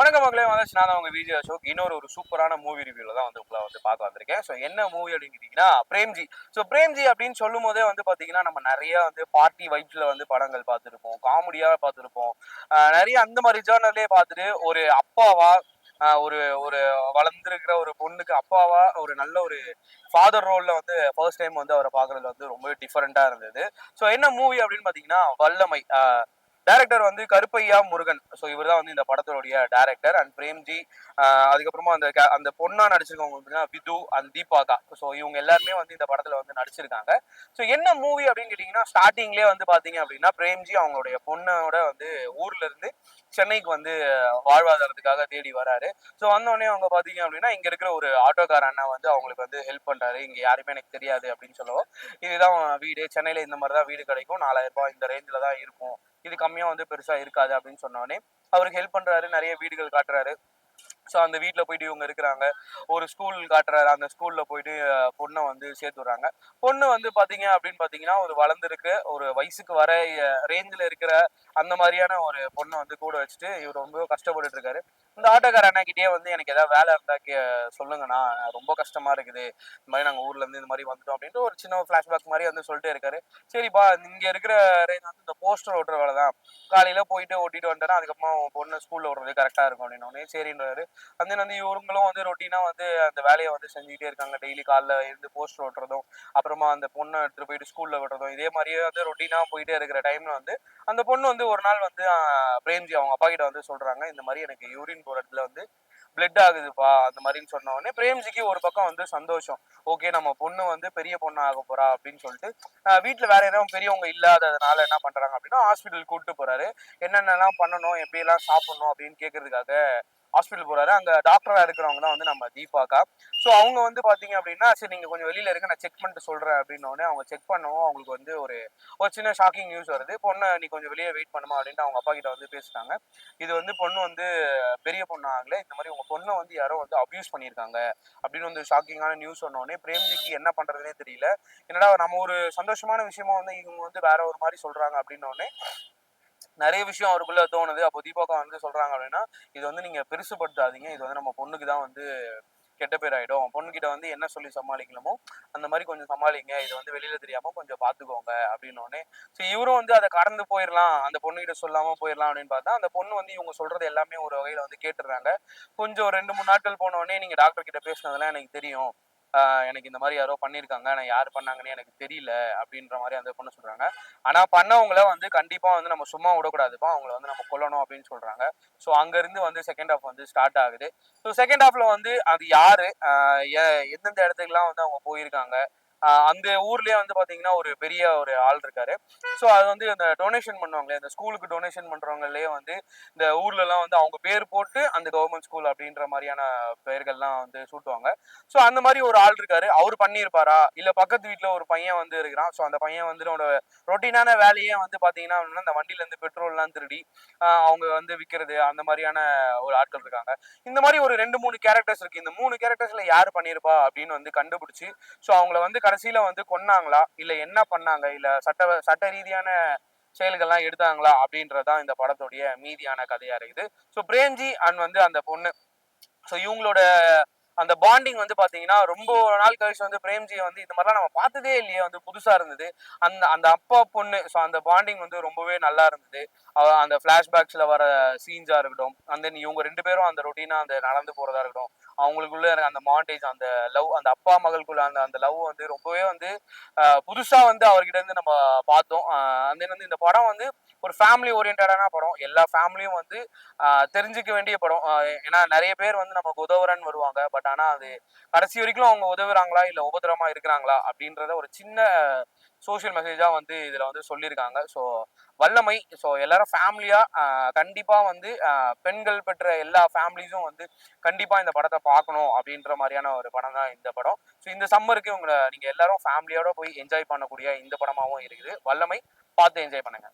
வணக்கம் மக்களே வந்து நான் தான் உங்க விஜய் அசோக். இன்னொரு ஒரு சூப்பரான மூவி ரிவ்யூல தான் வந்து உங்களை வந்து பார்க்க வந்திருக்கேன். ஸோ என்ன மூவி அப்படின்னு கேட்டீங்கன்னா பிரேம்ஜி. ஸோ பிரேம்ஜி அப்படின்னு சொல்லும் போதே வந்து பார்த்தீங்கன்னா நம்ம நிறைய வந்து பார்ட்டி வைப்ஸ்ல வந்து படங்கள் பார்த்துருப்போம். காமெடியாக பார்த்துருப்போம். நிறைய அந்த மாதிரி ஜேர்னல்லே பார்த்துட்டு ஒரு அப்பாவா ஒரு ஒரு வளர்ந்துருக்கிற ஒரு பொண்ணுக்கு அப்பாவா ஒரு நல்ல ஒரு ஃபாதர் ரோல்ல வந்து ஃபர்ஸ்ட் டைம் வந்து அவரை பார்க்கறதுல வந்து ரொம்பவே டிஃபரெண்டா இருந்தது. ஸோ என்ன மூவி அப்படின்னு பார்த்தீங்கன்னா வல்லமை. டேரக்டர் வந்து கருப்பையா முருகன். ஸோ இவர் தான் வந்து இந்த படத்தோடைய டேரக்டர் அண்ட் பிரேம்ஜி அதுக்கப்புறமா அந்த அந்த பொண்ணா நடிச்சிருக்கவங்க அப்படின்னா விது அண்ட் தீபாகா. ஸோ இவங்க எல்லாருமே வந்து இந்த படத்துல வந்து நடிச்சிருக்காங்க. ஸோ என்ன மூவி அப்படின்னு கேட்டிங்கன்னா ஸ்டார்டிங்லேயே வந்து பார்த்தீங்க அப்படின்னா பிரேம்ஜி அவங்களுடைய பொண்ணோட வந்து ஊர்ல இருந்து சென்னைக்கு வந்து வாழ்வாதாரத்துக்காக தேடி வராரு. ஸோ வந்தோடனே அவங்க பார்த்தீங்க அப்படின்னா இங்க இருக்கிற ஒரு ஆட்டோக்கார அண்ணா வந்து அவங்களுக்கு வந்து ஹெல்ப் பண்றாரு. இங்க யாருமே எனக்கு தெரியாது அப்படின்னு சொல்லவும். இதுதான் வீடு. சென்னையில இந்த மாதிரி தான் வீடு கிடைக்கும். நாலாயிரம் ரூபாய் இந்த ரேஞ்சில் தான் இருக்கும். இது கம்மியா வந்து பெருசா இருக்காது அப்படின்னு சொன்னோடனே அவருக்கு ஹெல்ப் பண்றாரு நிறைய வீடுகள் காட்டுறாரு. ஸோ அந்த வீட்டில் போயிட்டு இவங்க இருக்கிறாங்க. ஒரு ஸ்கூல் காட்டுறாரு. அந்த ஸ்கூல்ல போயிட்டு பொண்ணை வந்து சேர்த்து விட்றாங்க. பொண்ணு வந்து பாத்தீங்க அப்படின்னு பாத்தீங்கன்னா ஒரு வளர்ந்துருக்கு. ஒரு வயசுக்கு வர ரேஞ்சில் இருக்கிற அந்த மாதிரியான ஒரு பொண்ணை வந்து கூட வச்சுட்டு இவர் ரொம்ப கஷ்டப்பட்டுட்டு இருக்காரு. இந்த ஆட்டோக்கார அண்ணாக்கிட்டே வந்து எனக்கு ஏதாவது வேலை இருந்தா சொல்லுங்கண்ணா. ரொம்ப கஷ்டமா இருக்குது. இந்த மாதிரி நாங்கள் ஊர்ல இருந்து இந்த மாதிரி வந்துட்டோம் அப்படின்ட்டு ஒரு சின்ன ஃபிளாஷ்பேக் மாதிரி வந்து சொல்லிட்டே இருக்காரு. சரிப்பா இங்க இருக்கிற ரேஞ்ச் வந்து இந்த போஸ்டர் ஓட்டுற வேலை தான். காலையில போயிட்டு ஓட்டிட்டு வந்துட்டேன் அதுக்கப்புறம் பொண்ணு ஸ்கூல்ல விடுறது கரெக்டா இருக்கும் அப்படின்னோடனே சரின்றாரு. அந்த வந்து இவங்களும் வந்து ரொட்டீனா வந்து அந்த வேலையை வந்து செஞ்சுக்கிட்டே இருக்காங்க. டெய்லி காலைல இருந்து போஸ்டர் ஓட்டுறதும் அப்புறமா அந்த பொண்ணை எடுத்துட்டு போயிட்டு ஸ்கூல்ல விடுறதும் இதே மாதிரியே வந்து ரொட்டீனா போயிட்டே இருக்கிற டைம்ல வந்து அந்த பொண்ணு வந்து ஒரு நாள் வந்து பிரேம்ஜி அவங்க அப்பா கிட்ட வந்து சொல்றாங்க இந்த மாதிரி எனக்கு யூரின் போற இடத்துல வந்து பிளட் ஆகுதுப்பா அந்த மாதிரின்னு சொன்ன உடனே பிரேம்ஜிக்கு ஒரு பக்கம் வந்து சந்தோஷம். ஓகே நம்ம பொண்ணு வந்து பெரிய பொண்ணு ஆக போறா அப்படின்னு சொல்லிட்டு ஆஹ், வீட்ல வேற எதுவும் பெரியவங்க இல்லாததுனால என்ன பண்றாங்க அப்படின்னா ஹாஸ்பிட்டல் கூப்பிட்டு போறாரு. என்னென்னலாம் பண்ணணும் எப்படியெல்லாம் சாப்பிடணும் அப்படின்னு கேட்கறதுக்காக ஹாஸ்பிட்டல் போறாரு. அங்க டாக்டரா இருக்கிறவங்க தான் வந்து நம்ம தீபாக்கா ஸோ அவங்க வந்து பாத்தீங்க அப்படின்னா சரி நீங்க கொஞ்சம் வெளியில இருக்க நான் செக் பண்ணிட்டு சொல்றேன் அப்படின்ன அவங்க செக் பண்ணவும் அவங்களுக்கு வந்து ஒரு ஒரு சின்ன ஷாக்கிங் நியூஸ் வருது. பொண்ணை நீ கொஞ்சம் வெளியே வெயிட் பண்ணுமா? அப்படின்ட்டு அவங்க அப்பா கிட்ட வந்து பேசுறாங்க இது வந்து பொண்ணு வந்து பெரிய பொண்ணு ஆகல. இந்த மாதிரி உங்க பொண்ணை வந்து யாரோ வந்து அபியூஸ் பண்ணியிருக்காங்க அப்படின்னு வந்து ஷாக்கிங்கான நியூஸ் சொன்னோடனே பிரேம்ஜிக்கு என்ன பண்றதுனே தெரியல. என்னடா நம்ம ஒரு சந்தோஷமான விஷயமா வந்து இவங்க வந்து வேற ஒரு மாதிரி சொல்றாங்க அப்படின்னோடனே நிறைய விஷயம் அவருக்குள்ள தோணுது. அப்போ தீபாக்கா வந்து சொல்றாங்க அப்படின்னா இது வந்து நீங்க பெருசுப்படுத்தாதீங்க இது வந்து நம்ம பொண்ணுக்கு தான் வந்து கெட்ட பேர் ஆயிடும். பொண்ணுகிட்ட வந்து என்ன சொல்லி சமாளிக்கணுமோ அந்த மாதிரி கொஞ்சம் சமாளிங்க. இது வந்து வெளியில தெரியாம கொஞ்சம் பாத்துக்கோங்க. அப்படின்னோடனே ஸோ இவரும் வந்து அதை கடந்து போயிடலாம் அந்த பொண்ணுகிட்ட சொல்லாம போயிடலாம் அப்படின்னு பார்த்தா அந்த பொண்ணு வந்து இவங்க சொல்றது எல்லாமே ஒரு வகையில வந்து கேட்டுடுறாங்க கொஞ்சம் ரெண்டு மூணு நாட்கள் போனோடனே நீங்க டாக்டர் கிட்ட பேசினதெல்லாம் எனக்கு தெரியும். எனக்கு இந்த மாதிரி யாரோ பண்ணியிருக்காங்க ஆனால் யார் பண்ணாங்கன்னு எனக்கு தெரியல அப்படின்ற மாதிரி அந்த பொண்ணு சொல்றாங்க. ஆனா பண்ணவங்கள வந்து கண்டிப்பா வந்து நம்ம சும்மா விடக்கூடாதுப்பா. அவங்கள வந்து நம்ம கொல்லணும் அப்படின்னு சொல்றாங்க. ஸோ அங்கேருந்து வந்து செகண்ட் ஹாஃப் வந்து ஸ்டார்ட் ஆகுது. ஸோ செகண்ட் ஹாஃபில் வந்து அது யாரு? எ- எந்தெந்த இடத்துக்குலாம் வந்து அவங்க போயிருக்காங்க? அந்த ஊர்லயே வந்து பாத்தீங்கன்னா ஒரு பெரிய ஒரு ஆள் இருக்காரு. ஸோ அது வந்து அந்த டொனேஷன் பண்ணுவாங்களே அந்த ஸ்கூலுக்கு டொனேஷன் பண்றவங்களே வந்து இந்த ஊர்ல எல்லாம் வந்து அவங்க பேர் போட்டு அந்த கவர்மெண்ட் ஸ்கூல் அப்படின்ற மாதிரியான பெயர்கள்லாம் வந்து சூட்டுவாங்க. ஸோ அந்த மாதிரி ஒரு ஆள் இருக்காரு. அவர் பண்ணியிருப்பாரா? இல்ல பக்கத்து வீட்டுல ஒரு பையன் வந்து இருக்கிறான். ஸோ அந்த பையன் வந்து அவனோட ரொட்டீனான வேலையே வந்து பாத்தீங்கன்னா அந்த வண்டியில இருந்து பெட்ரோல்லாம் திருடி அவங்க வந்து விற்கிறது அந்த மாதிரியான ஒரு ஆட்கள் இருக்காங்க. இந்த மாதிரி ஒரு ரெண்டு மூணு கேரக்டர்ஸ் இருக்கு. இந்த மூணு கேரக்டர்ஸ்ல யார் பண்ணியிருப்பா அப்படின்னு வந்து கண்டுபிடிச்சு ஸோ அவங்கள வந்து கடைசியில வந்து கொன்னாங்களா? இல்ல என்ன பண்ணாங்க? இல்ல சட்ட சட்ட ரீதியான செயல்கள்லாம் எடுத்தாங்களா? அப்படின்றதான் இந்த படத்துடைய மீதியான கதையா இருக்குது. ஸோ பிரேம்ஜி அண்ட் வந்து அந்த பொண்ணு. ஸோ இவங்களோட அந்த பாண்டிங் வந்து பாத்தீங்கன்னா ரொம்ப நாள் கழிச்சு வந்து பிரேம்ஜி வந்து இந்த மாதிரிலாம் நம்ம பார்த்ததே இல்லையே வந்து புதுசா இருந்தது. அந்த அந்த அப்பா பொண்ணு ஸோ அந்த பாண்டிங் வந்து ரொம்பவே நல்லா இருந்தது. அந்த ஃபிளாஷ்பேக்ஸ்ல வர சீன்ஸா இருக்கட்டும் அந்த இவங்க ரெண்டு பேரும் அந்த ரொட்டீனா அந்த நடந்து போறதா இருக்கட்டும் அவங்களுக்குள்ள எனக்கு அந்த மாண்டேஜ் அந்த லவ் அந்த அப்பா மகளுக்குள்ள அந்த அந்த லவ் வந்து ரொம்பவே வந்து புதுசா வந்து அவர்கிட்ட இருந்து நம்ம பார்த்தோம். அந்த வந்து இந்த படம் வந்து ஒரு ஃபேமிலி ஓரியன்டான படம். எல்லா ஃபேமிலியும் வந்து தெரிஞ்சுக்க வேண்டிய படம். ஏன்னா நிறைய பேர் வந்து நமக்கு உதவுறன்னு வருவாங்க. பட் ஆனா அது கடைசி வரைக்கும் அவங்க உதவுறாங்களா? இல்ல உபதிரமா இருக்கிறாங்களா? அப்படின்றத ஒரு சின்ன சோஷியல் மெசேஜா வந்து இதுல வந்து சொல்லியிருக்காங்க. ஸோ வல்லமை ஸோ எல்லாரும் ஃபேமிலியா கண்டிப்பா வந்து பெண்கள் பெற்ற எல்லா ஃபேமிலிஸும் வந்து கண்டிப்பா இந்த படத்தை பார்க்கணும் அப்படின்ற மாதிரியான ஒரு படம் தான் இந்த படம். ஸோ இந்த சம்மருக்கு உங்களை நீங்க எல்லாரும் ஃபேமிலியோட போய் என்ஜாய் பண்ணக்கூடிய இந்த படமாவும் இருக்குது. வல்லமை பார்த்து என்ஜாய் பண்ணுங்க.